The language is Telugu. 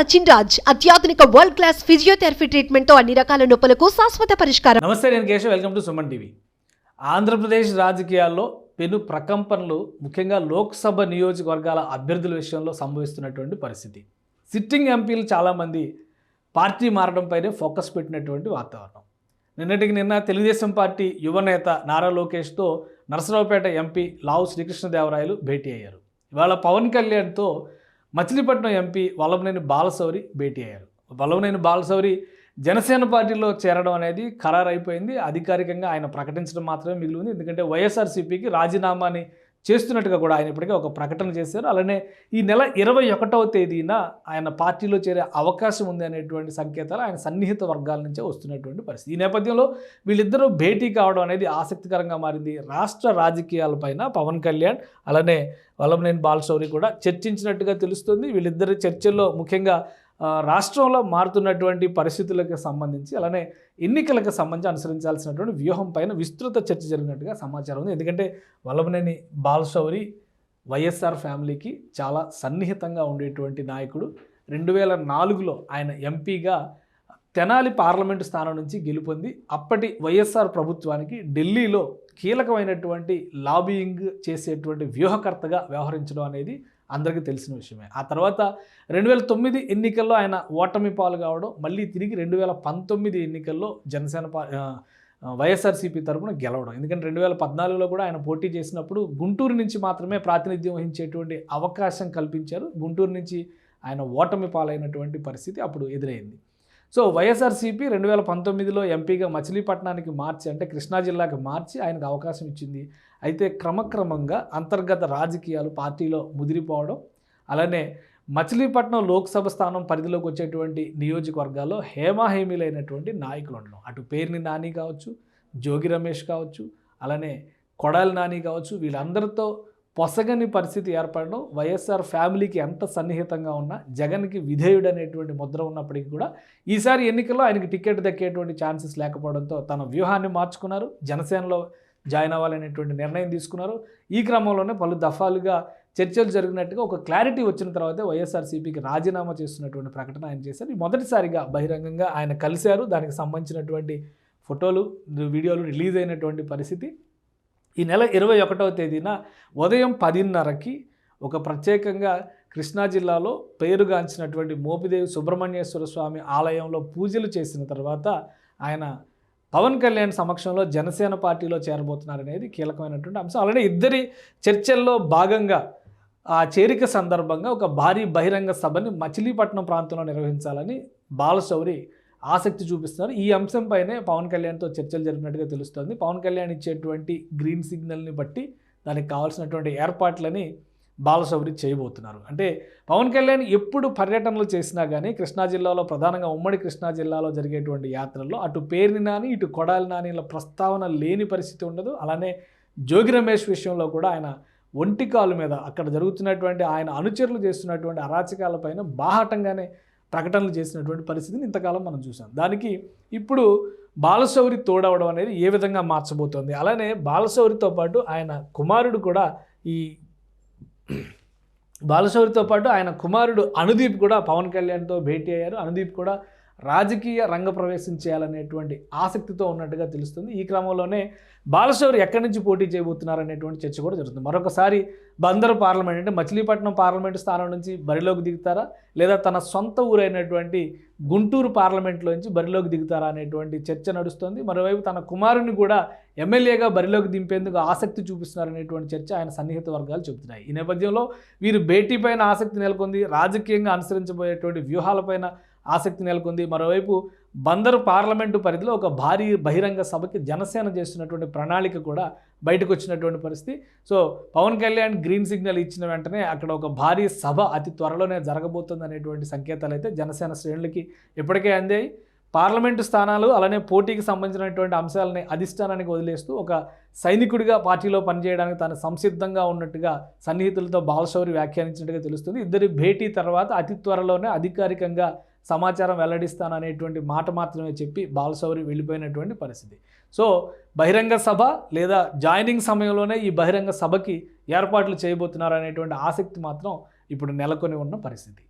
సచిన్ రాజ్ అత్యాధునిక వరల్డ్ క్లాస్ ఫిజియోథెరపీ ట్రీట్మెంట్తో అన్ని రకాల నొప్పులకు శాశ్వత పరిష్కారం. నమస్తే నేను Keshav. Welcome to Suman TV. Andhra Pradesh రాజకీయాల్లో పెను ప్రకంపనలు ముఖ్యంగా లోక్సభ నియోజకవర్గాల అభ్యర్థుల విషయంలో సంభవిస్తున్నటువంటి పరిస్థితి. సిట్టింగ్ ఎంపీలు చాలామంది పార్టీ మారడంపైనే ఫోకస్ పెట్టినటువంటి వాతావరణం. నిన్నటికి నిన్న తెలుగుదేశం పార్టీ యువనేత నారా లోకేష్తో నరసరావుపేట ఎంపీ లావు శ్రీకృష్ణదేవరాయలు భేటీ అయ్యారు. ఇవాళ పవన్ కళ్యాణ్తో మచిలీపట్నం ఎంపీ వల్లభనేని బాలశౌరి భేటీ అయ్యారు. వల్లభనేని బాలశౌరి జనసేన పార్టీలో చేరడం అనేది ఖరారైపోయింది. అధికారికంగా ఆయన ప్రకటించడం మాత్రమే మిగిలి ఉంది. ఎందుకంటే వైఎస్ఆర్సీపీకి రాజీనామాని చేస్తున్నట్టుగా కూడా ఆయన ఇప్పటికే ఒక ప్రకటన చేశారు. అలానే ఈ నెల ఇరవై ఒకటవ తేదీన ఆయన పార్టీలో చేరే అవకాశం ఉంది అనేటువంటి సంకేతాలు ఆయన సన్నిహిత వర్గాల నుంచే వస్తున్నటువంటి పరిస్థితి. ఈ నేపథ్యంలో వీళ్ళిద్దరూ భేటీ కావడం అనేది ఆసక్తికరంగా మారింది. రాష్ట్ర రాజకీయాలపైన పవన్ కళ్యాణ్ అలానే వల్లభనేని బాలశౌరి కూడా చర్చించినట్టుగా తెలుస్తుంది. వీళ్ళిద్దరి చర్చల్లో ముఖ్యంగా రాష్ట్రంలో మారుతున్నటువంటి పరిస్థితులకు సంబంధించి అలానే ఎన్నికలకు సంబంధించి అనుసరించాల్సినటువంటి వ్యూహం పైన విస్తృత చర్చ జరిగినట్టుగా సమాచారం ఉంది. ఎందుకంటే వల్లభనేని బాలశౌరి వైఎస్ఆర్ ఫ్యామిలీకి చాలా సన్నిహితంగా ఉండేటువంటి నాయకుడు. రెండు వేల నాలుగులో ఆయన ఎంపీగా తెనాలి పార్లమెంటు స్థానం నుంచి గెలుపొంది. అప్పటి వైఎస్ఆర్ ప్రభుత్వానికి ఢిల్లీలో కీలకమైనటువంటి లాబియింగ్ చేసేటువంటి వ్యూహకర్తగా వ్యవహరించడం అనేది అందరికీ తెలిసిన విషయమే. ఆ తర్వాత రెండు వేల తొమ్మిది ఎన్నికల్లో ఆయన ఓటమి పాలు కావడం మళ్ళీ తిరిగి రెండు వేల పంతొమ్మిది ఎన్నికల్లో జనసేన పా వైఎస్ఆర్సీపీ తరపున గెలవడం. ఎందుకంటే రెండు వేల పద్నాలుగులో కూడా ఆయన పోటీ చేసినప్పుడు గుంటూరు నుంచి మాత్రమే ప్రాతినిధ్యం వహించేటువంటి అవకాశం కల్పించారు. గుంటూరు నుంచి ఆయన ఓటమి పాలైనటువంటి పరిస్థితి అప్పుడు ఎదురైంది. సో వైఎస్ఆర్సీపీ రెండు వేల పంతొమ్మిదిలో ఎంపీగా మచిలీపట్నానికి మార్చి అంటే కృష్ణా జిల్లాకి మార్చి ఆయనకు అవకాశం ఇచ్చింది. అయితే క్రమక్రమంగా అంతర్గత రాజకీయాలు పార్టీలో ముదిరిపోవడం అలానే మచిలీపట్నం లోక్సభ స్థానం పరిధిలోకి వచ్చేటువంటి నియోజకవర్గాల్లో హేమాహేమీలైనటువంటి నాయకులు ఉండడం. అటు పేర్ని నాని కావచ్చు జోగి రమేష్ కావచ్చు అలానే కొడాలి నాని కావచ్చు వీళ్ళందరితో పొసగని పరిస్థితి ఏర్పడడం వైఎస్ఆర్ ఫ్యామిలీకి ఎంత సన్నిహితంగా ఉన్నా జగన్కి విధేయుడు అనేటువంటి ముద్ర ఉన్నప్పటికీ కూడా ఈసారి ఎన్నికల్లో ఆయనకి టికెట్ దక్కేటువంటి ఛాన్సెస్ లేకపోవడంతో తన వ్యూహాన్ని మార్చుకున్నారు. జనసేనలో జాయిన్ అవ్వాలనేటువంటి నిర్ణయం తీసుకున్నారు. ఈ క్రమంలోనే పలు దఫాలుగా చర్చలు జరిగినట్టుగా ఒక క్లారిటీ వచ్చిన తర్వాత వైఎస్ఆర్సీపీకి రాజీనామా చేస్తున్నటువంటి ప్రకటన ఆయన చేశారు. మొదటిసారిగా బహిరంగంగా ఆయన కలిశారు. దానికి సంబంధించినటువంటి ఫోటోలు వీడియోలు రిలీజ్ అయినటువంటి పరిస్థితి. ఈ నెల ఇరవై ఒకటవ తేదీన ఉదయం పదిన్నరకి ఒక ప్రత్యేకంగా కృష్ణా జిల్లాలో పేరుగాంచినటువంటి మోపిదేవి సుబ్రహ్మణ్యేశ్వర స్వామి ఆలయంలో పూజలు చేసిన తర్వాత ఆయన పవన్ కళ్యాణ్ సమక్షంలో జనసేన పార్టీలో చేరబోతున్నారనేది కీలకమైనటువంటి అంశం. అలానే ఇద్దరి చర్చల్లో భాగంగా ఆ చేరిక సందర్భంగా ఒక భారీ బహిరంగ సభని మచిలీపట్నం ప్రాంతంలో నిర్వహించాలని బాలశౌరి ఆసక్తి చూపిస్తున్నారు. ఈ అంశంపైనే పవన్ కళ్యాణ్తో చర్చలు జరిపినట్టుగా తెలుస్తోంది. పవన్ కళ్యాణ్ ఇచ్చేటువంటి గ్రీన్ సిగ్నల్ని బట్టి దానికి కావాల్సినటువంటి ఏర్పాట్లని బాలశౌరి చేయబోతున్నారు. అంటే పవన్ కళ్యాణ్ ఎప్పుడు పర్యటనలు చేసినా కానీ కృష్ణా జిల్లాలో ప్రధానంగా ఉమ్మడి కృష్ణా జిల్లాలో జరిగేటువంటి యాత్రల్లో అటు పేరుని నాని ఇటు కొడాలి నానిల ప్రస్తావన లేని పరిస్థితి ఉండదు. అలానే జోగి రమేష్ విషయంలో కూడా ఆయన ఒంటి కాలు మీద అక్కడ జరుగుతున్నటువంటి ఆయన అనుచరులు చేస్తున్నటువంటి అరాచకాలపైన బాహాటంగానే ప్రకటనలు చేసినటువంటి పరిస్థితిని ఇంతకాలం మనం చూసాం. దానికి ఇప్పుడు బాలశౌరి తోడవడం అనేది ఏ విధంగా మార్చబోతోంది? అలానే బాలశౌరితో పాటు ఆయన కుమారుడు కూడా ఈ బాలశౌరితో పాటు ఆయన కుమారుడు అనుదీప్ కూడా పవన్ కళ్యాణ్తో భేటీ అయ్యారు. అనుదీప్ కూడా రాజకీయ రంగ ప్రవేశం చేయాలనేటువంటి ఆసక్తితో ఉన్నట్టుగా తెలుస్తుంది. ఈ క్రమంలోనే బాలశౌరి ఎక్కడి నుంచి పోటీ చేయబోతున్నారనేటువంటి చర్చ కూడా జరుగుతుంది. మరొకసారి బందరు పార్లమెంట్ అంటే మచిలీపట్నం పార్లమెంటు స్థానం నుంచి బరిలోకి దిగుతారా? లేదా తన సొంత ఊరైనటువంటి గుంటూరు పార్లమెంట్లోంచి బరిలోకి దిగుతారా అనేటువంటి చర్చ నడుస్తుంది. మరోవైపు తన కుమారుని కూడా ఎమ్మెల్యేగా బరిలోకి దింపేందుకు ఆసక్తి చూపిస్తున్నారనేటువంటి చర్చ ఆయన సన్నిహిత వర్గాలు చెబుతున్నాయి. ఈ నేపథ్యంలో వీరు భేటీ పైన ఆసక్తి నెలకొంది. రాజకీయంగా అనుసరించబోయేటువంటి వ్యూహాలపైన ఆసక్తి నెలకొంది. మరోవైపు బందరు పార్లమెంటు పరిధిలో ఒక భారీ బహిరంగ సభకి జనసేన చేస్తున్నటువంటి ప్రణాళిక కూడా బయటకు వచ్చినటువంటి పరిస్థితి. So Pawan Kalyan green signal ఇచ్చిన వెంటనే అక్కడ ఒక భారీ సభ అతి త్వరలోనే జరగబోతుంది అనేటువంటి సంకేతాలు అయితే జనసేన శ్రేణులకి ఇప్పటికే అందాయి. పార్లమెంటు స్థానాలు అలానే పోటీకి సంబంధించినటువంటి అంశాలని అధిష్టానానికి వదిలేస్తూ ఒక సైనికుడిగా పార్టీలో పనిచేయడానికి తాను సంసిద్ధంగా ఉన్నట్టుగా సన్నిహితులతో బాలశౌరి వ్యాఖ్యానించినట్టుగా తెలుస్తుంది. ఇద్దరి భేటీ తర్వాత అతి త్వరలోనే అధికారికంగా సమాచారం వెల్లడిస్తాననేటువంటి మాట మాత్రమే చెప్పి బాలశౌరి వెళ్ళిపోయినటువంటి పరిస్థితి. సో బహిరంగ సభ లేదా జాయినింగ్ సమయంలోనే ఈ బహిరంగ సభకి ఏర్పాట్లు చేయబోతున్నారనేటువంటి ఆసక్తి మాత్రం ఇప్పుడు నెలకొని ఉన్న పరిస్థితి.